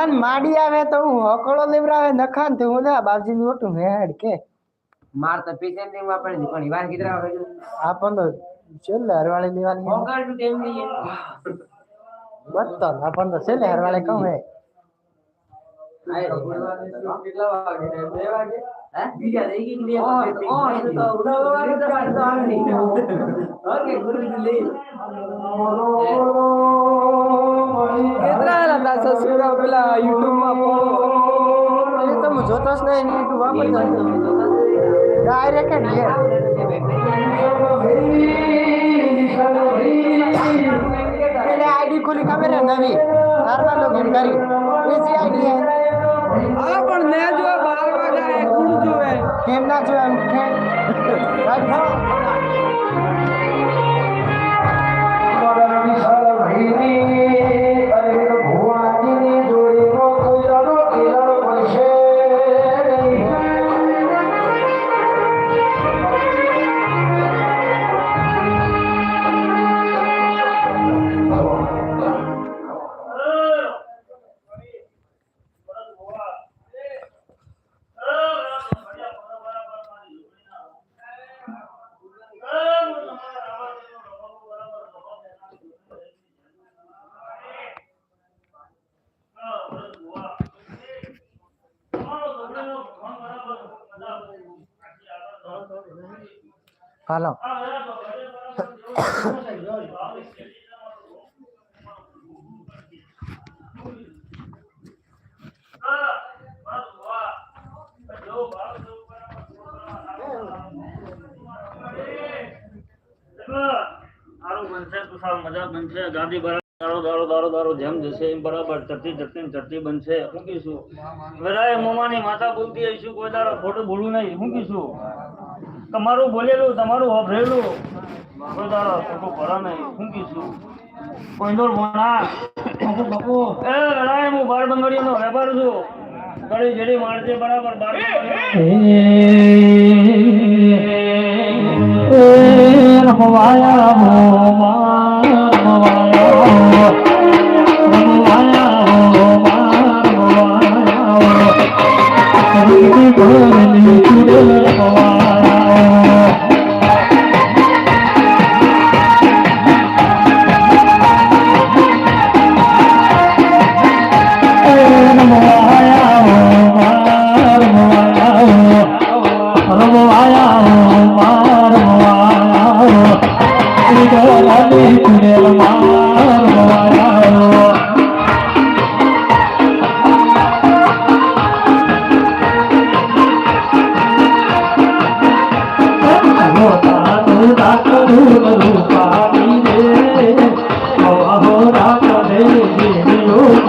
ગાડી આવે તો હું હકડો લેવરાવે નખાન તો હું લા બાપજી ની ઓટું હેડ કે. માર તો પીસેન્ટિંગમાં પડી પણ વાર કીધરા આવે છે. આપણ તો છેલ્લે હરવાળી લેવાની મોગાડનું ટેમની બત્તર આપણ તો છેલ્લે હરવાળે કહું હે. કેટલા વાગે બે તો જોતો જ નહીં યુટ્યુબ વાપરતો ડાયરેક્ટ જ લે એટલે આઈડી ખોલી ખબર હે નવી? તારવા લોગિન કરી. બીજી આઈડી હે. હા પણ ને જો બાર વાગ્યા એક ગુણ જોવે. કેમ ના જોવે એમ? કે હાલો સારું બનશે તો સારું મજા બનશે ગાંધી બરાબર દારો દારો દારો દારો જેમ જશે એમ બરાબર ચડતી ચડતી ને ચડતી બનશે શું કીશું બધા મોમાની માતા બોલતી હશું કોઈ દારો ખોટું બોલવું નહીં. શું કીશું તમારું બોલેલું તમારું હોભરેલું. દાડો ખોટું ભરા નહીં શું કીશું કોઈનો ભણા. એ હું બાર બંગડીનો વેપાર છું. ગળી જેડી મારજે બરાબર બાર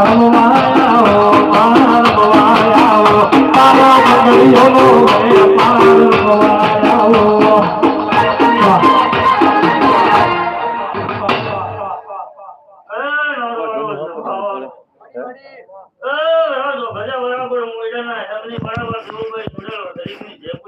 મારી હાઈકોર્ટ સ્ટુડન્ટ ના